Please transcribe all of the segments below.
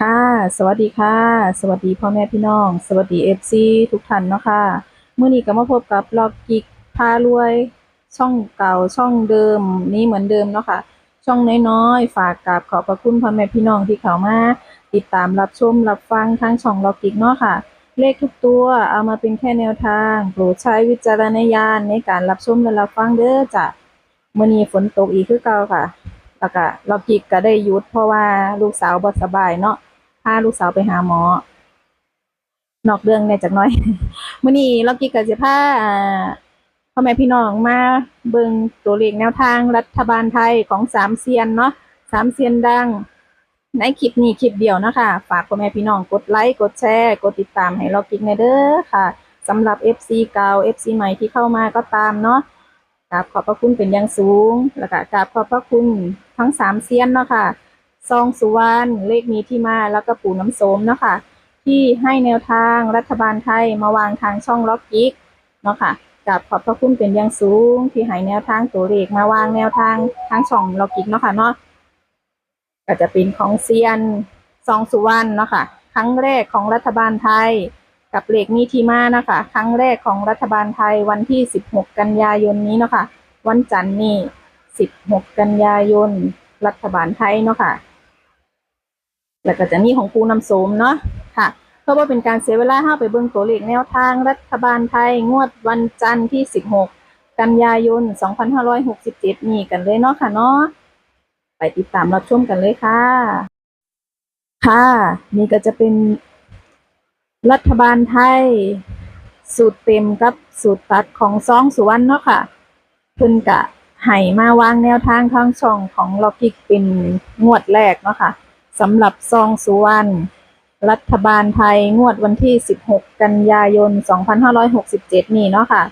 ค่ะ สวัสดีค่ะ สวัสดีพ่อแม่พี่น้อง สวัสดีเอฟซีทุกท่านเนาะค่ะเมื้อนี้ก็มาพบกับล็อกกิกพารวย ช่องเก่าช่องเดิมนี้เหมือนเดิมเนาะค่ะ ช่องน้อยๆ ฝากกับขอบพระคุณพ่อแม่พี่น้องที่เข้ามาติดตามรับชมรับฟังทางช่องล็อกกิกเนาะค่ะ เลขทุกตัวเอามาเป็นแค่แนวทางโปรดใช้วิจารณญาณในการรับชมและรับฟังเด้อจ้ะมื้อนี้ฝนตกอีกคือเก่าค่ะแล้วก็ล็อกกิกก็ได้หยุดเพราะว่าลูกสาวบ่สบายเนาะ พาลูกสาวไปหาหมอ นอกเรื่องแน่จักน้อยมื้อนี้เรากิกก็สิพาอ่าพ่อแม่พี่น้องมาเบิงตัวเลขแนวทางรัฐบาลไทยของสามเซียนเนาะสามเซียนดังในคลิปนี้คลิปเดียวนะคะ ฝากพ่อแม่พี่น้องกดไลค์กดแชร์ กดติดตามให้เรากิกในเด้อค่ะสำหรับ FC เก่า FC ใหม่ที่เข้ามาก็ตามเนาะกราบขอบพระคุณเป็นอย่างสูง แล้วก็กราบขอบพระคุณทั้งสามเซียนเนาะค่ะ ซองสุวรรณเลขมีที่มาแล้วก็ปู่น้ำโสมเนาะค่ะที่ให้แนวทางรัฐบาลไทยมาวางทางช่องล็อกกิกเนาะค่ะกับขอบพระคุณเป็นอย่างสูง ที่ให้แนวทางตัวเลขมาวางแนวทางทางช่องล็อกกิกเนาะค่ะเนาะก็จะเป็นของเซียนซองสุวรรณเนาะค่ะครั้งแรกของรัฐบาลไทยกับเลขมีที่มานะคะ ครั้งแรกของรัฐบาลไทยวันที่ 16 กันยายนนี้เนาะค่ะวันจันทร์นี่16 กันยายน รัฐบาลไทยเนาะค่ะ แล้วก็จะมีของปูน้ำโสมเนาะค่ะ เพื่อว่าเป็นการเสียเวลาห้าไปเบิ่งตัวเลขแนวทางรัฐบาลไทยงวดวันจันทร์ที่ 16 กันยายน 2567 นี่กันเลยเนาะค่ะเนาะไปติดตามรับชมกันเลยค่ะ ค่ะ นี่ก็จะเป็นรัฐบาลไทย สูตรเต็มกับสูตรตัดของซองสุวรรณเนาะค่ะ เพิ่นกะให้มาวางแนวทางทางช่องของล็อกกิกเป็นงวดแรกเนาะค่ะ สำหรับซองสุวรรณรัฐบาลไทยงวดวันที่ 16 กันยายน 2567 นี่เนาะค่ะ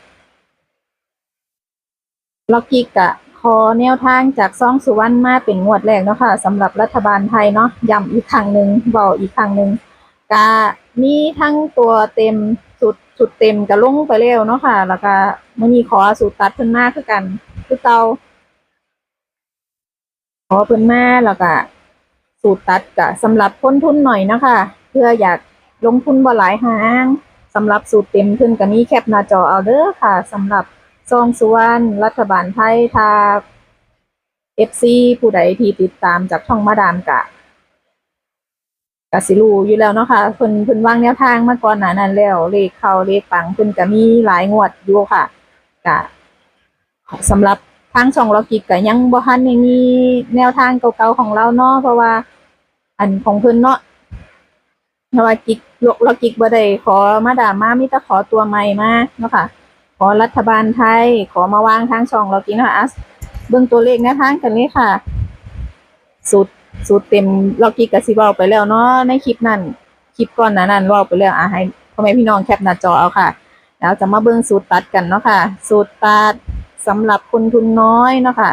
ล็อกกิกกะขอแนวทางจากซองสุวรรณมาเป็นงวดแรกเนาะค่ะสำหรับรัฐบาลไทยเนาะย้ำอีกครั้งหนึ่งเบาอีกครั้งหนึ่งกะมีทั้งตัวเต็มสุดสุดเต็มกะลงไปแล้วเนาะค่ะ แล้วก็มื้อนี้ขอสูตรตัดเพิ่นมาคือกันคือเตาขอเพิ่นมาแล้วก็ สูตรตัดกะสำหรับคนทุนหน่อยนะคะ เพื่ออยากลงทุนบ่หลายหางสำหรับสูตรเต็มเพิ่นก็มีแคปหน้าจอเอาเด้อค่ะสำหรับซองสุวรรณรัฐบาลไทยทา FC ผู้ใดที่ติดตามจากช่องมาดามกะกะสิรูอยู่แล้วเนาะค่ะเพิ่นเพิ่นวางแนวทางมาก่อนหน้านั้นแล้ว เลขเข้าเลขปังเพิ่นก็มีหลายงวดอยู่ค่ะกะสำหรับ ทางช่องล็อกกิกก็ยังบ่ทันได้มีแนวทางเก่าๆของเราเนาะเพราะว่า อันของเพิ่นเนาะเพราะว่ากิกล็อกกิกบ่ได้ขอมาดามามีแต่ขอตัวใหม่มาเนาะค่ะ ขอรัฐบาลไทย ขอมาวางทางช่องล็อกกิกนะคะอะเบิ่งตัวเลขแนวทางกันเลยค่ะสูตรสูตรเต็มล็อกกิกก็สิเว้าไปแล้วเนาะในคลิปนั้นคลิปก่อนน้านั้นเว้าไปแล้วอะให้พ่อแม่พี่น้องแคปหน้าจอเอาค่ะ แล้วจะมาเบิ่งสูตรตัดกันเนาะค่ะ สูตรตัด สำหรับคนทุนน้อยเนาะค่ะ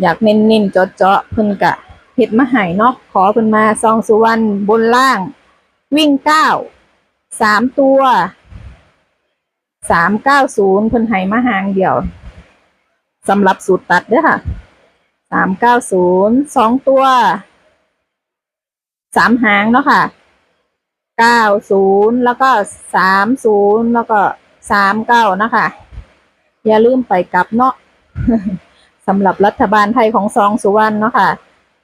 อยากเน้นๆเจาะๆเพิ่นกะเฮ็ดมาให้เนาะขอเพิ่นมาซองสุวรรณบนล่าง วิ่งเก้าสามตัวสามเก้าศูนย์เพิ่นให้มาหางเดียวสำหรับสูตรตัดเด้อค่ะสามเก้าศูนย์สองตัวสามหางเนาะค่ะเก้าศูนย์แล้วก็สามศูนย์แล้วก็สามเก้านะคะ อย่าลืมไปกลับเนาะสำหรับรัฐบาลไทยของซองสุวรรณเนาะค่ะ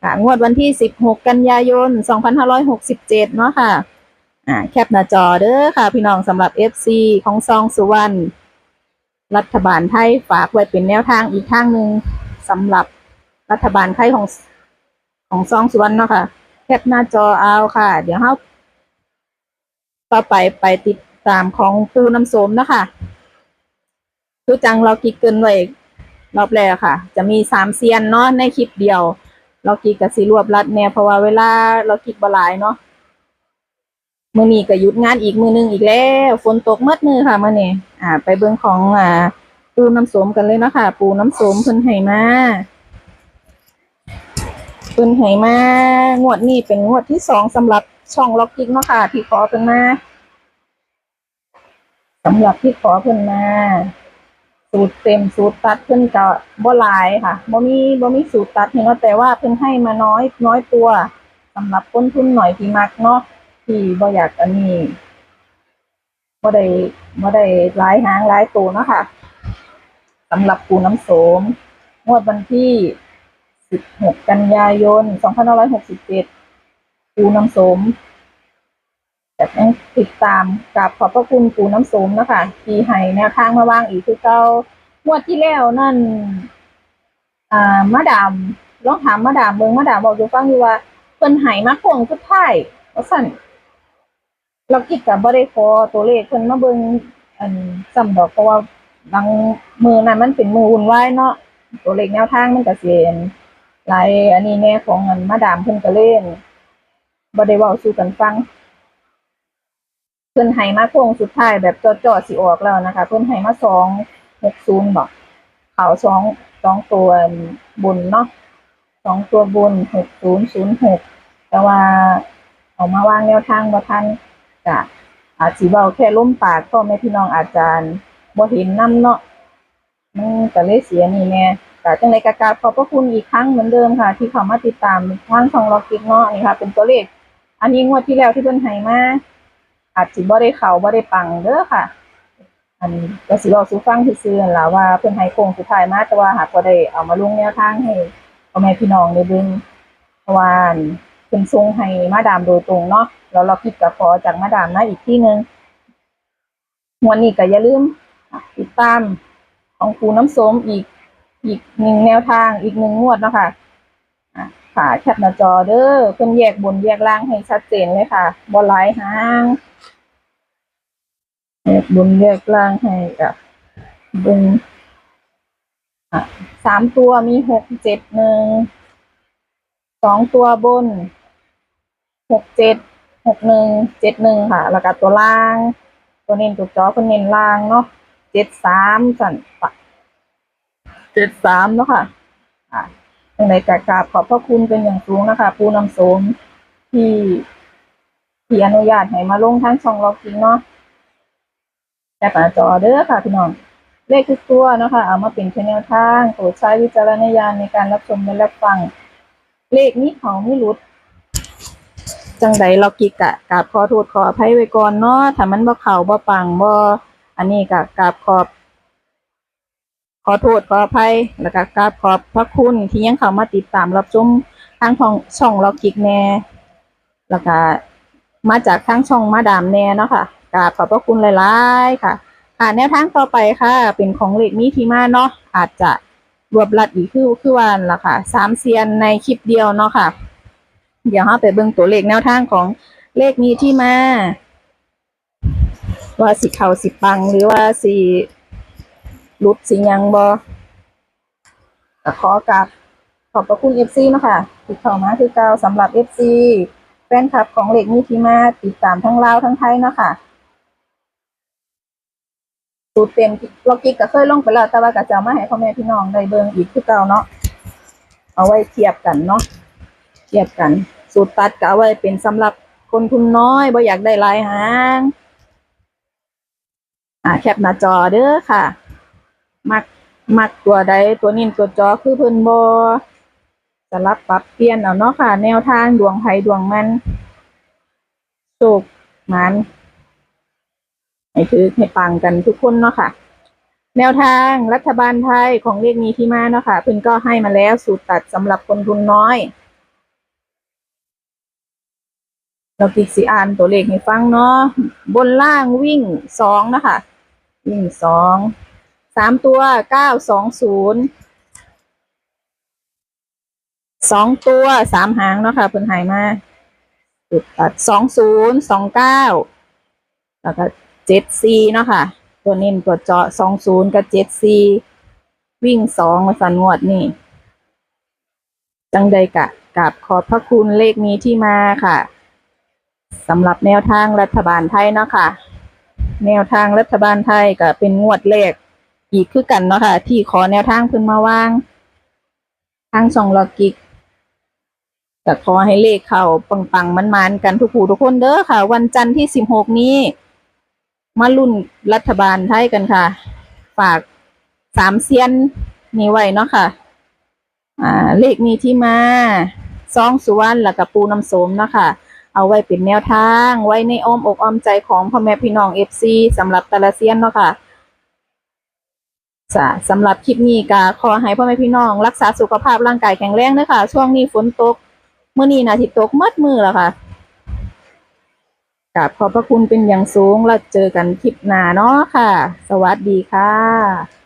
อ่างวดวันที่ 16 กันยายน 2567 เนาะค่ะอ่าแคปหน้าจอเด้อค่ะ พี่น้องสำหรับ FC ของซองสุวรรณรัฐบาลไทยฝากไว้เป็นแนวทางอีกทางหนึ่งสำหรับรัฐบาลไทยของของซองสุวรรณเนาะค่ะ แคปหน้าจอเอาค่ะ เดี๋ยวเฮาต่อไปไปติดตามของปูน้ำโสมนะคะ คือจังเรากิกเกินไว้รอบแรกค่ะ จะมีสามเซียนเนาะในคลิปเดียว เรากิกกับสีรวบรัดแน่เพราะว่าเวลาเรากิกบลายเนาะมือนี้ก็หยุดงานอีกมือหนึงอีกแล้วฝนตกเมื่อมือค่ะมื่อนี้อ่า ไปเบิ่งของอ่า ปูน้ำสมกันเลยเนาะค่ะ ปูน้ำสมเพิ่นให้มาเพิ่นให้มางวดนี้เป็นงวดที่สองสำหรับช่องล็อกกิกเนาะค่ะที่ขอเพิ่นมาสำหรับที่ขอเพิ่นมา สูตรเต็มสูตรตัดเพิ่นก็บ่หลายค่ะบ่มีบ่มีสูตรตัดเนว่าแต่ว่าเพิ่นให้มาน้อยน้อยตัวสำหรับต้นทุนหน่อยที่มักเนาะที่บ่อยากอันนี้บ่ได้บ่ได้หลายหางหลายตัวเนาะค่ะสำหรับปูน้ำโสมงวดวันที่ 16 กันยายน 2567 ปูน้ำโสม แต่ต้องติดตามกับขอบพระคุณปูน้ำสมนะคะที่ให้แนวทางมาวางอีกคือเก่างวดที่แล้วนั่น อ่ามาดามลองถามมาดามเบิงมาดามบอกอยู่ฟังอยู่ว่าเพิ่นหายมาโค้งสุดท้ายว่าซั่นเราคิดกับบ่ได้ขอตัวเลขเพิ่นมาเบิงอันซ้ำดอกเพราะว่าบางมือนั้นมันเป็นมือวุ่นวายเนาะตัวเลขแนวทางมันก็สิเห็นหลายอันนี้แน่ของอันมาดามเพิ่นก็เล่นบ่ได้เว้าสู่กันฟัง เพิ่นให้มาโค้งสุดท้ายแบบจ่อๆสิออกแล้วนะคะ เพิ่นให้มา260บอกเขาสองสองตัวบนเนาะสองตัวบนหกศูนย์ศูนย์หกแต่ว่าเอามาวางแนวทางบ่ทันกะอาจสิเว้าแค่ล้มปากก็แม่พี่น้องอาจารย์บ่เห็นน้ำเนาะมันก็เลยเสียนี่แน่แต่จังไดก็กราขอบพระคุณอีกครั้งเหมือนเดิมค่ะ ที่เข้ามาติดตามทางช่องล็อกกิ๊กเนาะนี่ค่ะ เป็นตัวเลข อันนี้งวดที่แล้วที่เพิ่นให้มา อาจสิบ่ได้เขาบ่ได้ปังเด้อค่ะ อันก็สิบอกสู่ฟังซื่อๆนั่นล่ะว่าเพิ่อนให้โค้งสุดท้ายมาแต่ว่าหากบ่ได้เอามาลงแนวทางให้พ่อแม่พี่น้องได้เบิ่งเพราะว่าอันเพิ่นส่งให้มาดามโดยตรงเนาะแล้วเราคิดกับขอจากมาดามนะอีกที่หนึงวันนี้ก็อย่าลืมติดตามของครูน้ำส้มอีกอีกหนึ่งแนวทางอีกหนึ่งงวดเนาะคะ่ะ ค่ะแคปหน้าจอเด้อเพิ่นแยกบนแยกล่างให้ชัดเจนเลยค่ะบ่หลายหางแยกบนแยกล่างให้กับเบึงอะสามตัวมีหกเจ็ดหนึ่งสองตัวบนหกเจ็ดหกหนึ่งเจ็ดหนึ่งค่ะ แล้วก็ตัวล่าง ตัวเน้นตัวจอคนเน้นล่างเนาะเจ็ดสามสันเจ็ดสามเนาะค่ะอะ ยังไงกราบขอบพระคุณเป็นอย่างสูงนะคะปูนำโสมที่ที่อนุญาตให้มาลงทั้งช่องล็อกกิ้งเนาะแคปหน้าจอเด้อค่ะพี่น้องเลขทุกตัวนะคะ เอามาเป็นแนวทางโปรดใช้วิจารณญาณในการรับชมและรับฟัง เลขนี้เขาไม่หลุดจังใดเรากิกะกราบขอโทษขออภัยไว้ก่อนเนาะถ้ามันบ่เข่าบ่ปังบ่อันนี้กะกราบขอบ ขอโทษขออภัยแล้วก็กราบขอบพระคุณที่ยังเข้ามาติดตามรับชมทางของช่องเรากิกแน่แล้วก็มาจากทางช่องมาดามแน่เนาะค่ะกราบขอบพระคุณหลายๆค่ะค่ะแนวทางต่อไปค่ะ เป็นของเลขนี้ที่มาเนาะอาจจะรวบรัดอีกคือคือวันละค่ะสามเซียนในคลิปเดียวเนาะค่ะ เดี๋ยวเราไปเบิ่งตัวเลขแนวทางของเลขนี้ที่มา ว่าสิเขาสิปังหรือว่าสิ หลุดสิยังบอก็ขอกราบขอบพระคุณเอฟซีเนาะค่ะติดเข้ามาคือเก่าสำหรับเอฟซีแฟนคลับของเหลขนี้ที่มาติดตามทั้งลาวทั้งไทยเนาะค่ะสูตรเต็มล็อกกิ๊กก็เคยลงไปแล้วแต่ว่าก็จะเอามาให้พ่อแม่พี่น้องได้เบิ่งอีกคือเก่าเนาะเอาไว้เทียบกันเนาะเทียบกัน สูตรตัดก็เอาไว้เป็นสำหรับคนทุนน้อยบ่อยากได้ลายหางอ่าแคปหน้าจอเด้อค่ะ มักมักตัวใดตัวนี้ตัวจอคือเพิ่นบ่สลับปรับเปลี่ยนเอาเนาะค่ะ แนวทางดวงไผดวงมันโชคมันให้ถือให้ปังกันทุกคนเนาะค่ะ แนวทางรัฐบาลไทยของเลขนี้ที่มาเนาะค่ะ เพิ่นก็ให้มาแล้วสูตรตัดสำหรับคนทุนน้อย เราติดสีอ่านตัวเลขให้ฟังเนาะบนล่างวิ่งสองนะคะ วิ่งสองามตัวเก้าสองศูนย์สองตัวสามหางเนาะค่ะเพิ่นให้มาสูตรตัดสองศูนย์สองเก้าแล้วก็เจ็ดซีเนาะค่ะ ตัวเน้นตัวเจาะสองศูนย์กับเจ็ดซีวิ่งสองมาสันงวดนี่ จังใดกะกับขอบพระคุณเลขนี้ที่มาค่ะสำหรับแนวทางรัฐบาลไทยเนาะค่ะ แนวทางรัฐบาลไทยก็เป็นงวดแรก อีกคือกันเนาะค่ะ ที่ขอแนวทางเพิ่นมาวาง ทางช่องลอกิกก็ขอให้เลขเข้าปังๆมันๆกันทุกผู้ทุกคนเด้อค่ะ วันจันทร์ที่สิบหกนี้ มารุ่นรัฐบาลไทยกันค่ะ ฝากสามเซียนนี้ไว้เนาะค่ะ อ่า เลขมีที่มาซองสุวรรณแล้วก็ปูน้ำโสมเนาะค่ะเอาไว้เป็นแนวทาง ไว้ในอ้อมอกอ้อมใจของพ่อแม่พี่น้อง FC สำหรับแต่ละเซียนเนาะค่ะ จ้ะสำหรับคลิปนี้ก็ขอให้พ่อแม่พี่น้อง รักษาสุขภาพร่างกายแข็งแรงนะคะช่วงนี้ฝนตกเมื่อนี้นะที่ตกมัดมือแล้วค่ะกราบขอบพระคุณเป็นอย่างสูงแล้วเจอกันคลิปหน้าเนาะค่ะ สวัสดีค่ะ